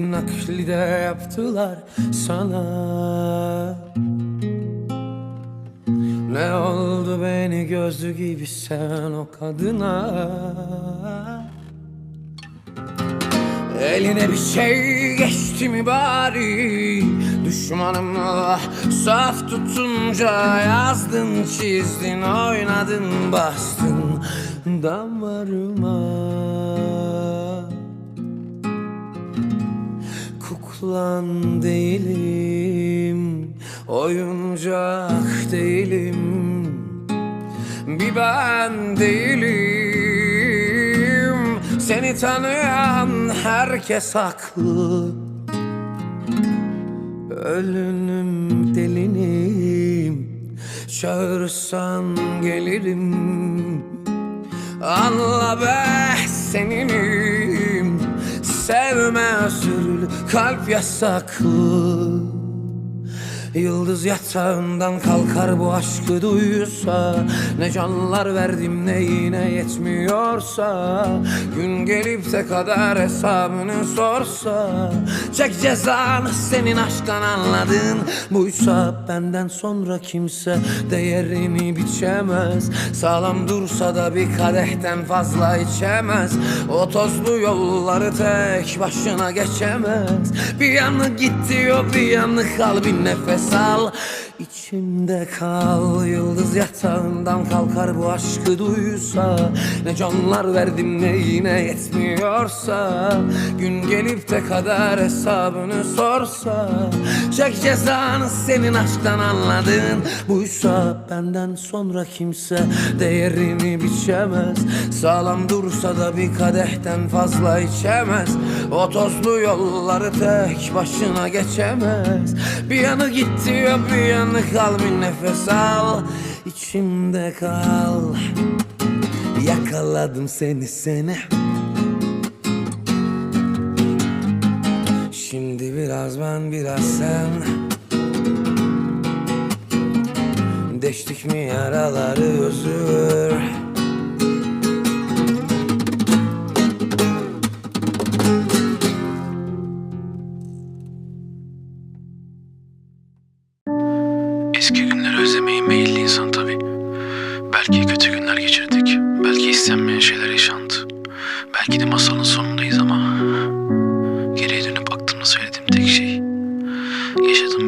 nakli de yaptılar sana. Ne oldu beni gözlü gibi sen o kadına? Eline bir şey geçti mi bari? Düşmanımla saf tutunca Yazdın çizdin oynadın bastın Damarıma Kuklan değilim Oyuncak değilim Bir ben değilim. Seni tanıyan herkes haklı. Ölünüm delinim Çağırsan gelirim. Anla be seninim Sevme özür kalp yasaklı Yıldız yatağından kalkar bu aşkı duysa Ne canlar verdim ne yine yetmiyorsa Gün gelip de kadar hesabını sorsa Çek cezanı senin aşktan anladın. Buysa benden sonra kimse değerini biçemez. Sağlam dursa da bir kadehten fazla içemez. O tozlu yolları tek başına geçemez. Bir yanı git bir yanı kal bir nefes al İçimde kal. Yıldız yatağından kalkar bu aşkı duysa. Ne canlar verdim ne yine yetmiyorsa. Gün gelip de kadar hesabını sorsa. Çek cezanı senin aşktan anladın. Buysa benden sonra kimse değerini biçemez. Sağlam dursa da bir kadehten fazla içemez. O tozlu yolları tek başına geçemez. Bir yanı gitti bir yanı kal al bir nefes al içimde kal. Yakaladım seni seni. Şimdi biraz ben biraz sen. Deştik mi yaraları özür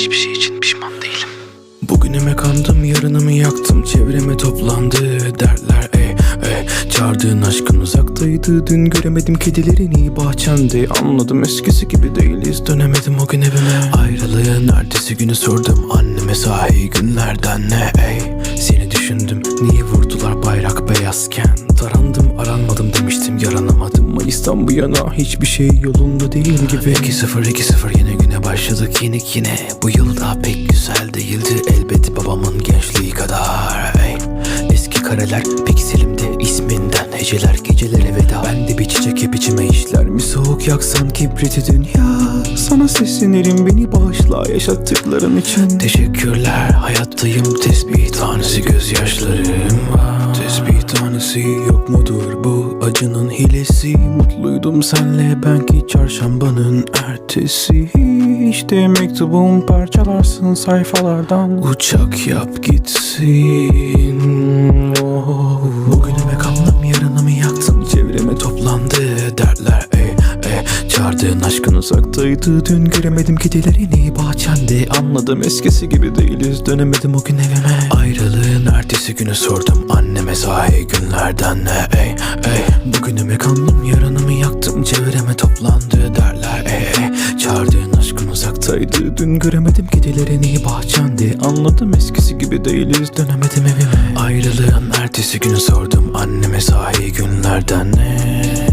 hiçbir şey için pişman değilim. Bugünüme kandım yarınımı yaktım. Çevreme toplandı dertler ey ey Çağırdığın aşkın uzaktaydı. Dün göremedim kedilerin iyi bahçende Anladım eskisi gibi değiliz. Dönemedim o gün evime. Ayrılığın ertesi günü sordum Anneme. Sahi günlerden ne ey Seni düşündüm niye vurdular bayrak beyazken? Tarandım aranmadım demiştim yaranamadım Mayıs'tan bu yana hiçbir şey yolunda değil gibi. 2-0-2-0 yeni güne başladık yenik yine Bu yıl da pek güzel değildi. Elbet babamın gençliği kadar kareler. Pikselimde isminden Heceler gecelere veda. Ben de bir çiçek hep içime işler. Mi soğuk yaksan kibriti dünya. Sana seslenirim beni bağışla yaşattıkların için. Teşekkürler hayattayım. Tesbih tanesi gözyaşlarım var. Tesbih tanesi yok mudur bu acının hilesi? Mutluydum senle ben ki çarşambanın ertesi İşte mektubum parçalarsın sayfalardan. Uçak yap gitsin. Oh. Bugünüme kaldım yarınımı yaktım Çevreme toplandı dertler ey ey Çağırdığın aşkın uzaktaydı. Dün göremedim kedilerini bahçende Anladım. Eskisi gibi değiliz Dönemedim o gün evime. Ayrılığın ertesi günü sordum Anneme sahi günlerden ne ey ey Bugünüme kandım yarınımı yaktım Çevreme toplandı uzaktaydı Dün göremedim kedilerini bahçende. Anladım eskisi gibi değiliz Dönemedim evime Ayrılığın ertesi günü sordum Anneme sahi günlerden ne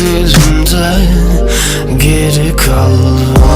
De Geri kaldım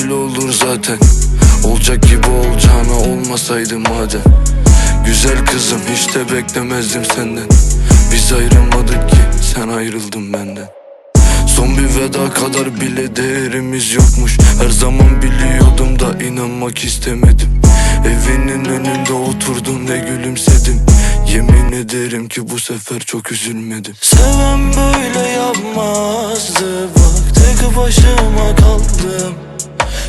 böyle olur zaten. Olacak gibi olacağına olmasaydı madem. Güzel kızım hiç de beklemezdim senden. Biz ayrılmadık ki sen ayrıldın benden. Son bir veda kadar bile değerimiz yokmuş. Her zaman biliyordum da inanmak istemedim. Evinin önünde oturdum ve gülümsedim. Yemin ederim ki bu sefer çok üzülmedim. Seven böyle yapmazdı. Bak tek başıma kaldım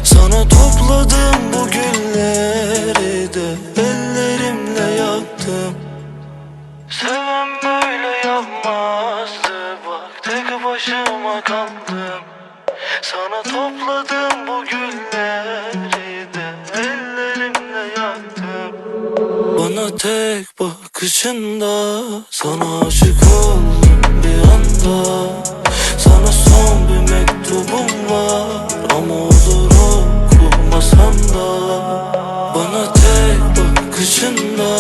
Sana topladım bu gülleri de Ellerimle yaktım. Seven böyle yapmazdı Bak tek başıma kaldım. Sana topladım bu gülleri de Ellerimle yaktım. Bana tek bakışında Sana aşık oldum bir anda. Sana son bir mektubum var Ama olur okumasan da Bana tek bakışında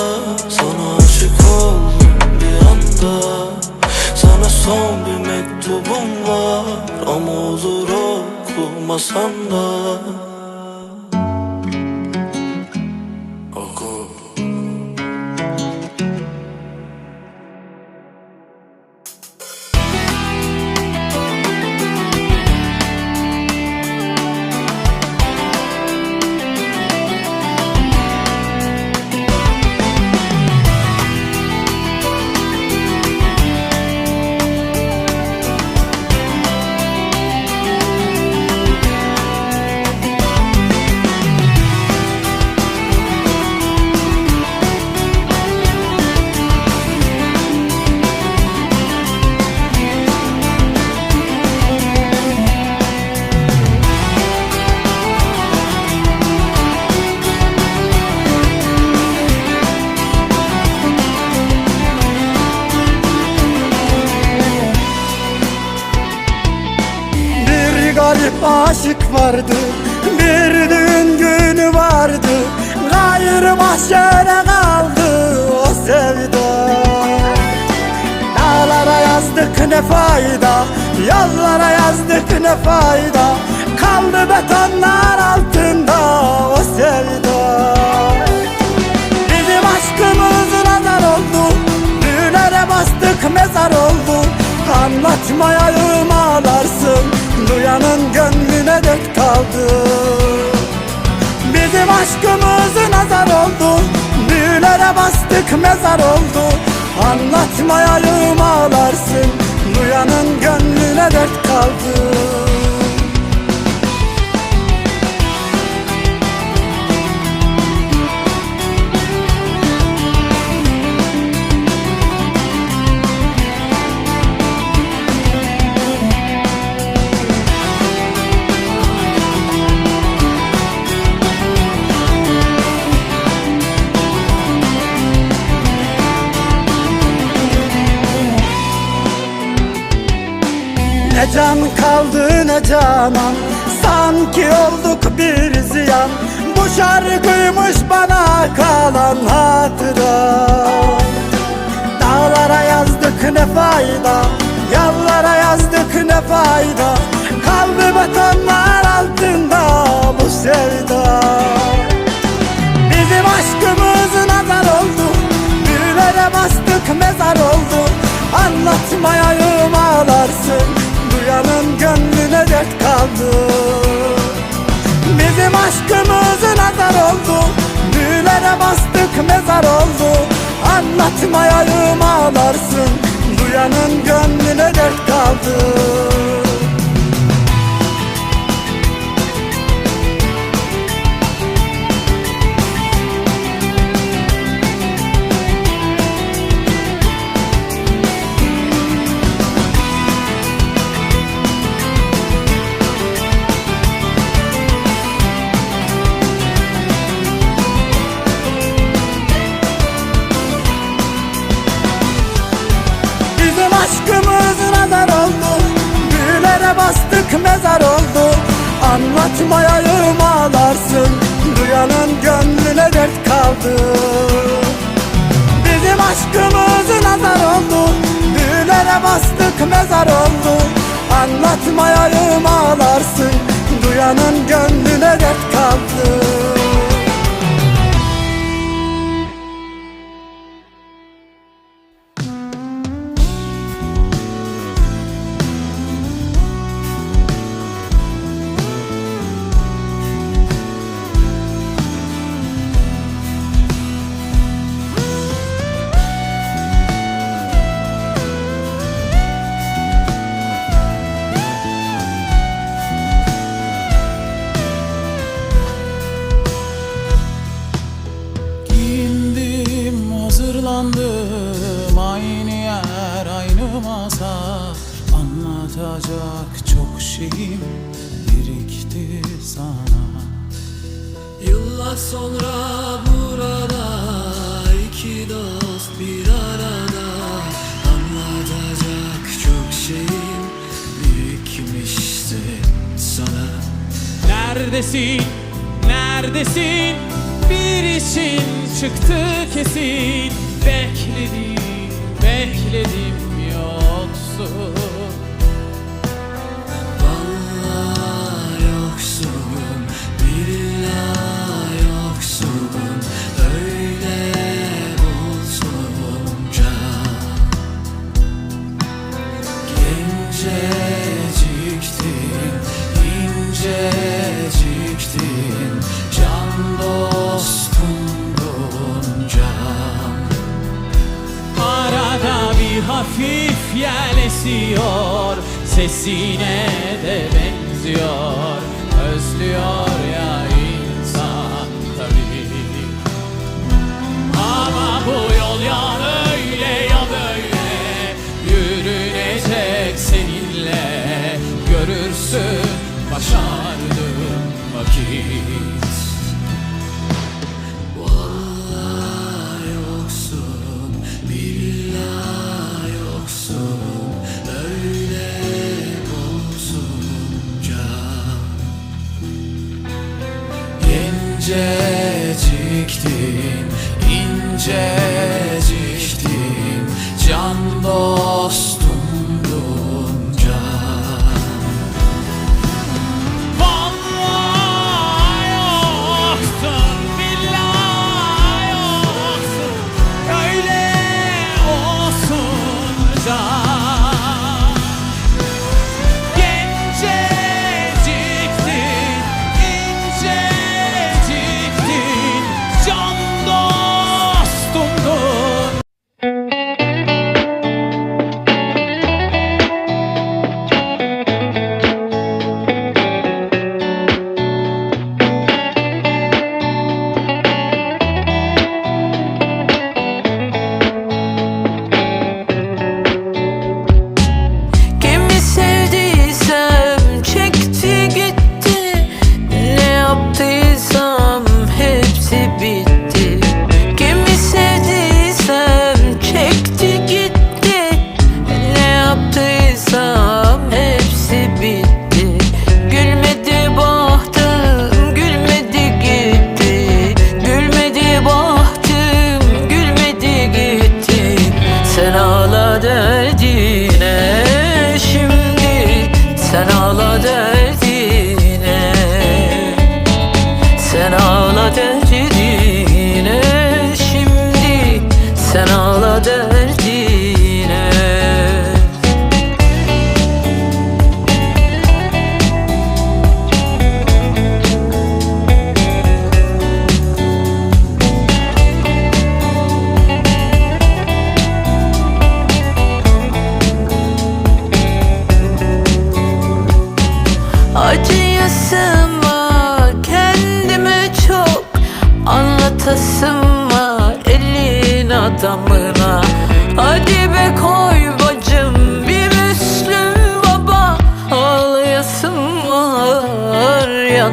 Sana aşık oldum bir anda. Sana son bir mektubum var Ama olur okumasan da yazdık ne fayda? Yollara yazdık ne fayda? Kaldı betonlar altında o sevda. Bizim aşkımız nazar oldu Düğünlere bastık mezar oldu. Anlatmayayım ağlarsın Duyanın gönlüne dert kaldı. Bizim aşkımız nazar oldu Düğünlere bastık mezar oldu Anlatmayayım ağlarsın. Duyanın gönlüne dert kaldı Can kaldı ne canan? Sanki olduk bir ziyan. Bu şarkıymış bana kalan hatıra. Dağlara yazdık ne fayda? Yallara yazdık ne fayda? Kaldı betonlar altında bu sevda. Bizim aşkımız nazar oldu. Büyülere bastık mezar oldu. Anlatmayayım ağlarsın. Duyanın dert kaldı. Bizim aşkımız nazar oldu. Büyülere bastık mezar oldu. Anlatmayayım ağlarsın. Duyanın gönlüne dert kaldı Bastık mezar oldu. Anlatmayayım ağlarsın. Duyanın gönlüne dert kaldı. Bizim aşkımız nazar oldu. Büyülere bastık mezar oldu Sonra burada iki dost bir arada Anlatacak çok şeyim birikmişti sana. Neredesin, neredesin? Bir işin çıktı kesin. Bekledim, bekledim hafif yel esiyor Sesine de benziyor. Özlüyor ya insan tabii. Ama bu yol ya öyle ya böyle. Yürünecek seninle. Görürsün başardım vakit İnceciktin, inceciktin Can dost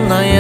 темное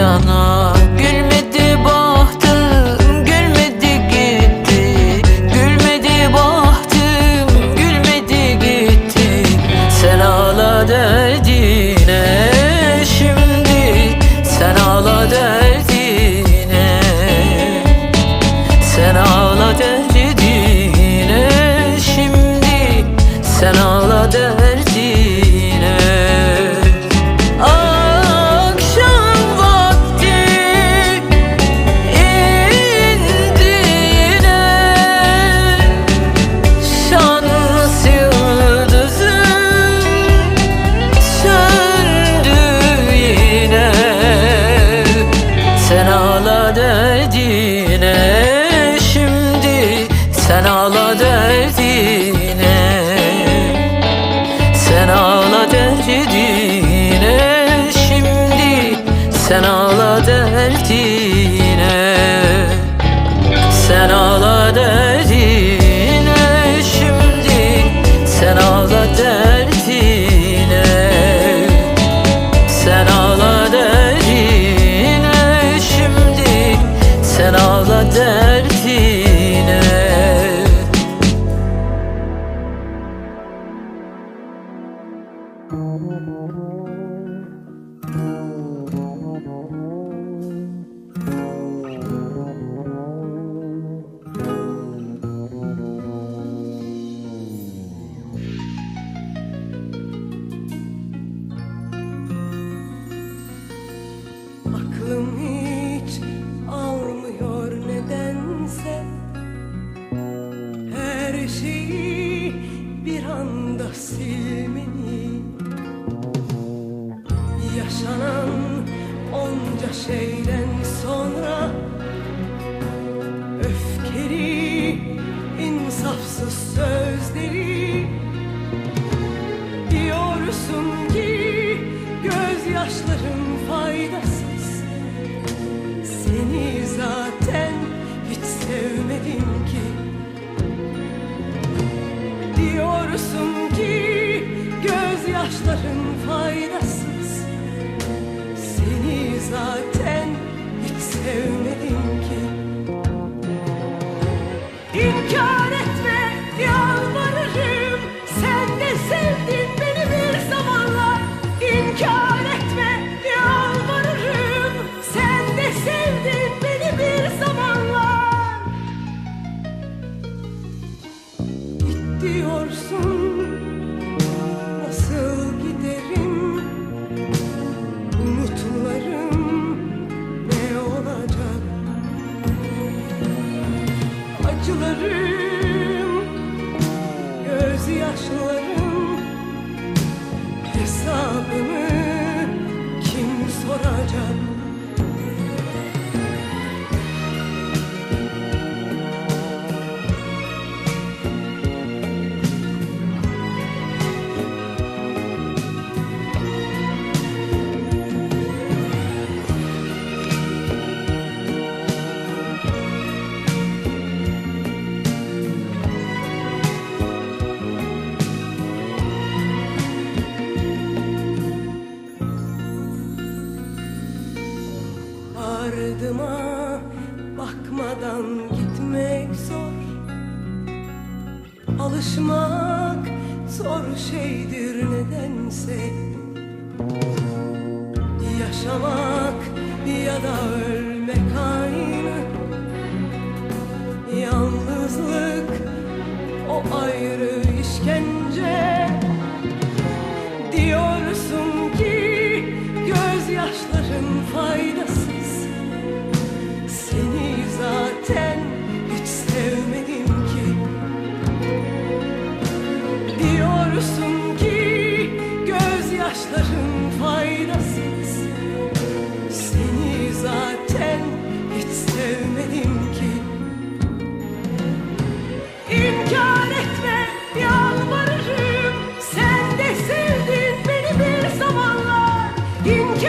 Gözyaşlarım faydasız. Seni zaten hiç sevmedim ki. Diyorsun ki gözyaşlarım faydasız. Seni zaten acılarım Gözyaşlarım. Hesabımı kim soracak? yaşamak zor şeydir nedense. Yaşamak ya da ölmek aynı. Yalnızlık o ayrı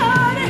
Lord.